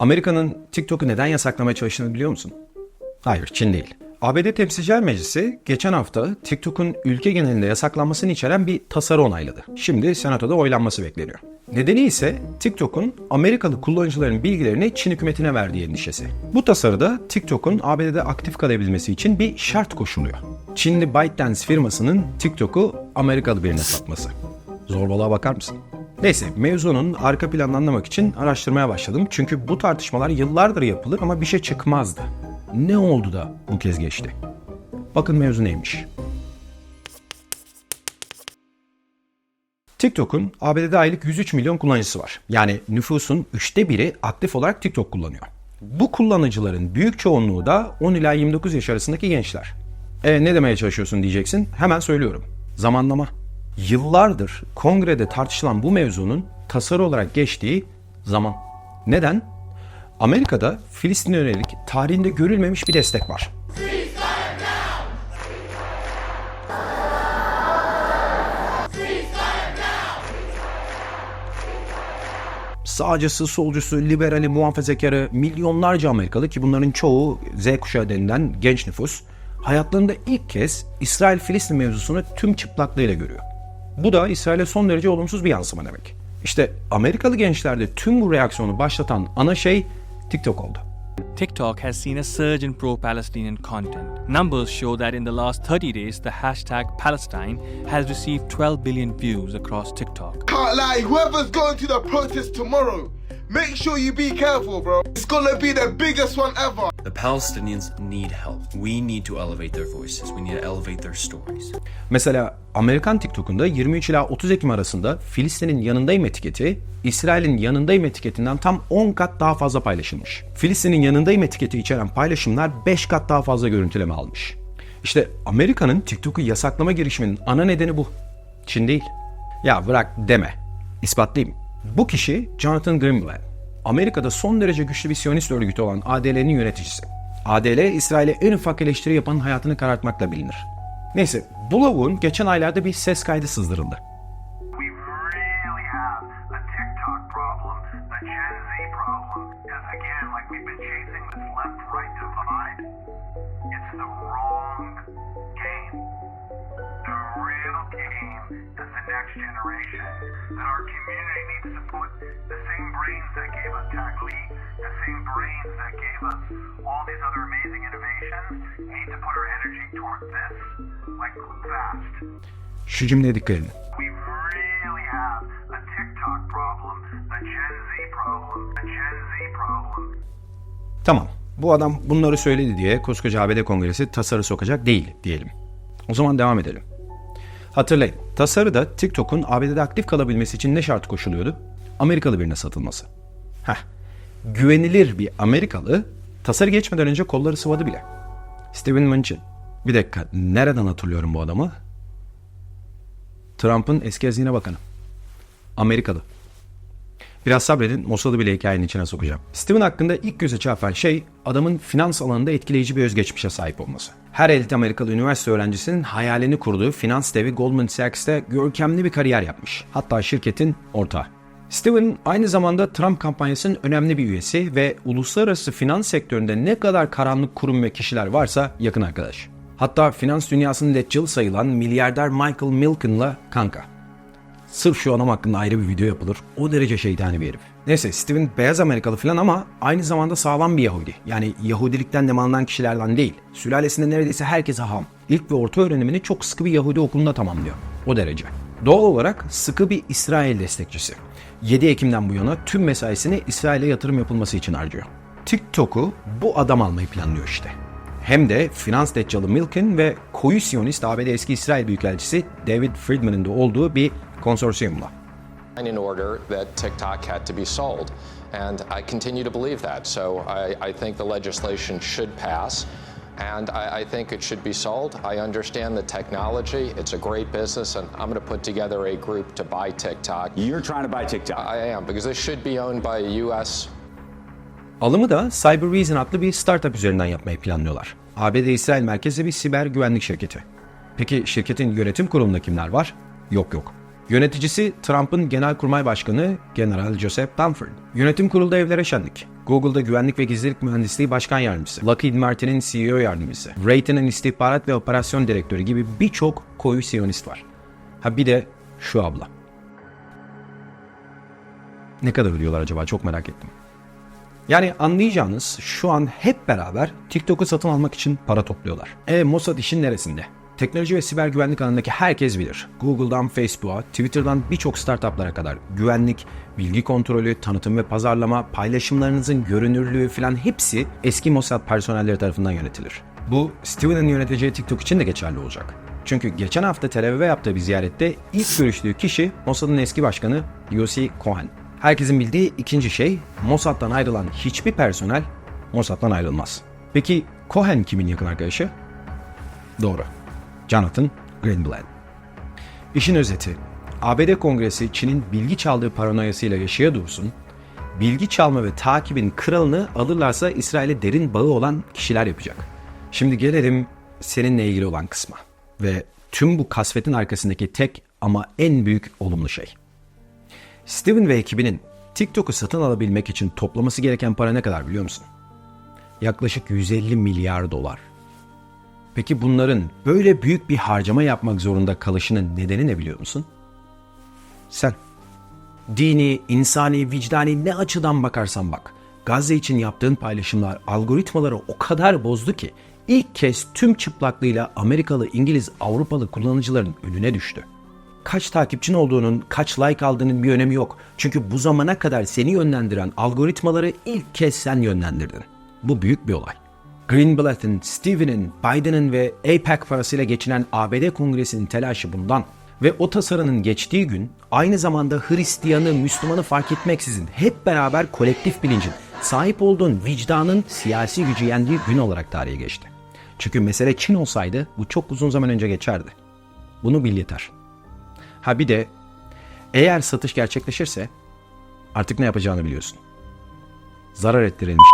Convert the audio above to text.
Amerika'nın TikTok'u neden yasaklamaya çalıştığını biliyor musun? Hayır, Çin değil. ABD Temsilciler Meclisi geçen hafta TikTok'un ülke genelinde yasaklanmasını içeren bir tasarı onayladı. Şimdi Senato'da oylanması bekleniyor. Nedeni ise TikTok'un Amerikalı kullanıcıların bilgilerini Çin hükümetine verdiği endişesi. Bu tasarıda TikTok'un ABD'de aktif kalabilmesi için bir şart koşuluyor. Çinli ByteDance firmasının TikTok'u Amerikalı birine satması. Zorbalığa bakar mısın? Neyse mevzunun arka planını anlamak için araştırmaya başladım. Çünkü bu tartışmalar yıllardır yapılır ama bir şey çıkmazdı. Ne oldu da bu kez geçti? Bakın mevzu neymiş. TikTok'un ABD'de aylık 103 milyon kullanıcısı var. Yani nüfusun üçte biri aktif olarak TikTok kullanıyor. Bu kullanıcıların büyük çoğunluğu da 10 ila 29 yaş arasındaki gençler. E ne demeye çalışıyorsun diyeceksin. Hemen söylüyorum. Zamanlama. Yıllardır kongrede tartışılan bu mevzunun tasarı olarak geçtiği zaman. Neden? Amerika'da Filistin'e yönelik tarihinde görülmemiş bir destek var. Sağcısı, solcusu, liberali, muhafazakarı, milyonlarca Amerikalı ki bunların çoğu Z kuşağı denilen genç nüfus hayatlarında ilk kez İsrail-Filistin mevzusunu tüm çıplaklığıyla görüyor. Bu da İsrail'e son derece olumsuz bir yansıma demek. İşte Amerikalı gençlerde tüm bu reaksiyonu başlatan ana şey TikTok oldu. TikTok has seen a surge in pro Palestinian content. Numbers show that in the last 30 days, the hashtag Palestine has received 12 billion views across TikTok. Can't lie, whoever's going to the protest tomorrow, make sure you be careful, bro. It's gonna be the biggest one ever. The Palestinians need help. We need to elevate their voices. We need to elevate their stories. Mesela Amerikan TikTok'unda 23 ila 30 Ekim arasında Filistin'in yanındayım etiketi, İsrail'in yanındayım etiketinden tam 10 kat daha fazla paylaşılmış. Filistin'in yanındayım etiketi içeren paylaşımlar 5 kat daha fazla görüntüleme almış. İşte Amerika'nın TikTok'u yasaklama girişiminin ana nedeni bu. Çin değil. Ya bırak deme. İspatlayayım. Bu kişi Jonathan Greenblatt. Amerika'da son derece güçlü bir Siyonist örgütü olan ADL'nin yöneticisi. ADL, İsrail'e en ufak eleştiri yapanın hayatını karartmakla bilinir. Neyse, bu lavuğun geçen aylarda bir ses kaydı sızdırıldı. Next generation. And our community needs to put the same brains that gave us Tag Lead, the same brains that gave us all these other amazing innovations, need to put our energy toward this, like fast. Şu cümleye dikkat edin. We really have a TikTok problem, a Gen Z problem, a Gen Z problem. Tamam, bu adam bunları söyledi diye koskoca ABD Kongresi tasarı sokacak değil diyelim. O zaman devam edelim. Hatırlayın, tasarıda TikTok'un ABD'de aktif kalabilmesi için ne şart koşuluyordu? Amerikalı birine satılması. Heh, güvenilir bir Amerikalı tasarı geçmeden önce kolları sıvadı bile. Steven Mnuchin. Bir dakika, nereden hatırlıyorum bu adamı? Trump'ın eski hazine bakanı. Amerikalı. Biraz sabredin Mossad'ı bile hikayenin içine sokacağım. Steven hakkında ilk göze çarpan şey adamın finans alanında etkileyici bir özgeçmişe sahip olması. Her elit Amerikalı üniversite öğrencisinin hayalini kurduğu finans devi Goldman Sachs'te görkemli bir kariyer yapmış. Hatta şirketin ortağı. Steven aynı zamanda Trump kampanyasının önemli bir üyesi ve uluslararası finans sektöründe ne kadar karanlık kurum ve kişiler varsa yakın arkadaş. Hatta finans dünyasının deccal sayılan milyarder Michael Milken'la kanka. Sırf şu adam hakkında ayrı bir video yapılır. O derece şeytani bir herif. Neyse Steven beyaz Amerikalı falan ama aynı zamanda sağlam bir Yahudi. Yani Yahudilikten nemallanan kişilerden değil. Sülalesinde neredeyse herkese ham. İlk ve orta öğrenimini çok sıkı bir Yahudi okulunda tamamlıyor. O derece. Doğal olarak sıkı bir İsrail destekçisi. 7 Ekim'den bu yana tüm mesaisini İsrail'e yatırım yapılması için harcıyor. TikTok'u bu adam almayı planlıyor işte. Hem de finans deccalı Milken ve koyu Siyonist ABD eski İsrail Büyükelçisi David Friedman'ın da olduğu bir konsorsiyumla. İn order that TikTok had to be sold. And I continue to believe that. So I, I think the legislation should pass. And I, I think it should be sold. I understand the technology. It's a great business, and I'm going to put together a group to buy TikTok. You're trying to buy TikTok. I am, because this should be owned by a U.S. Alımı da Cyber Reason adlı bir startup üzerinden yapmayı planlıyorlar. ABD İsrail merkezli bir siber güvenlik şirketi. Peki şirketin yönetim kurulunda kimler var? Yok yok. Yöneticisi Trump'ın Genelkurmay Başkanı General Joseph Dunford. Yönetim kurulda evlere şenlik. Google'da güvenlik ve gizlilik mühendisliği başkan yardımcısı. Lockheed Martin'in CEO yardımcısı. Raytheon'ın istihbarat ve operasyon direktörü gibi birçok koyu siyonist var. Ha bir de şu abla. Ne kadar ödüyorlar acaba çok merak ettim. Yani anlayacağınız şu an hep beraber TikTok'u satın almak için para topluyorlar. E Mossad işin neresinde? Teknoloji ve siber güvenlik alanındaki herkes bilir. Google'dan Facebook'a, Twitter'dan birçok startuplara kadar güvenlik, bilgi kontrolü, tanıtım ve pazarlama, paylaşımlarınızın görünürlüğü falan hepsi eski Mossad personelleri tarafından yönetilir. Bu Steven'ın yöneteceği TikTok için de geçerli olacak. Çünkü geçen hafta Tel Aviv'e yaptığı bir ziyarette ilk görüştüğü kişi Mossad'ın eski başkanı Yossi Cohen. Herkesin bildiği ikinci şey Mossad'dan ayrılan hiçbir personel Mossad'dan ayrılmaz. Peki Cohen kimin yakın arkadaşı? Doğru. Jonathan Greenblatt. İşin özeti, ABD Kongresi Çin'in bilgi çaldığı paranoyasıyla yaşaya dursun, bilgi çalma ve takibin kralını alırlarsa İsrail'e derin bağı olan kişiler yapacak. Şimdi gelelim seninle ilgili olan kısma ve tüm bu kasvetin arkasındaki tek ama en büyük olumlu şey. Steven ve ekibinin TikTok'u satın alabilmek için toplaması gereken para ne kadar biliyor musun? Yaklaşık 150 milyar dolar. Peki bunların böyle büyük bir harcama yapmak zorunda kalışının nedeni ne biliyor musun? Sen. Dini, insani, vicdani ne açıdan bakarsan bak. Gazze için yaptığın paylaşımlar algoritmaları o kadar bozdu ki ilk kez tüm çıplaklığıyla Amerikalı, İngiliz, Avrupalı kullanıcıların önüne düştü. Kaç takipçin olduğunun, kaç like aldığının bir önemi yok. Çünkü bu zamana kadar seni yönlendiren algoritmaları ilk kez sen yönlendirdin. Bu büyük bir olay. Greenblatt'ın, Steven'in, Biden'ın ve APEC parasıyla geçinen ABD Kongresi'nin telaşı bundan. Ve o tasarının geçtiği gün aynı zamanda Hristiyanı, Müslümanı fark etmeksizin hep beraber kolektif bilincin, sahip olduğun vicdanın siyasi gücü yendiği gün olarak tarihe geçti. Çünkü mesele Çin olsaydı bu çok uzun zaman önce geçerdi. Bunu bil yeter. Ha bir de eğer satış gerçekleşirse artık ne yapacağını biliyorsun. Zarar ettirilmiş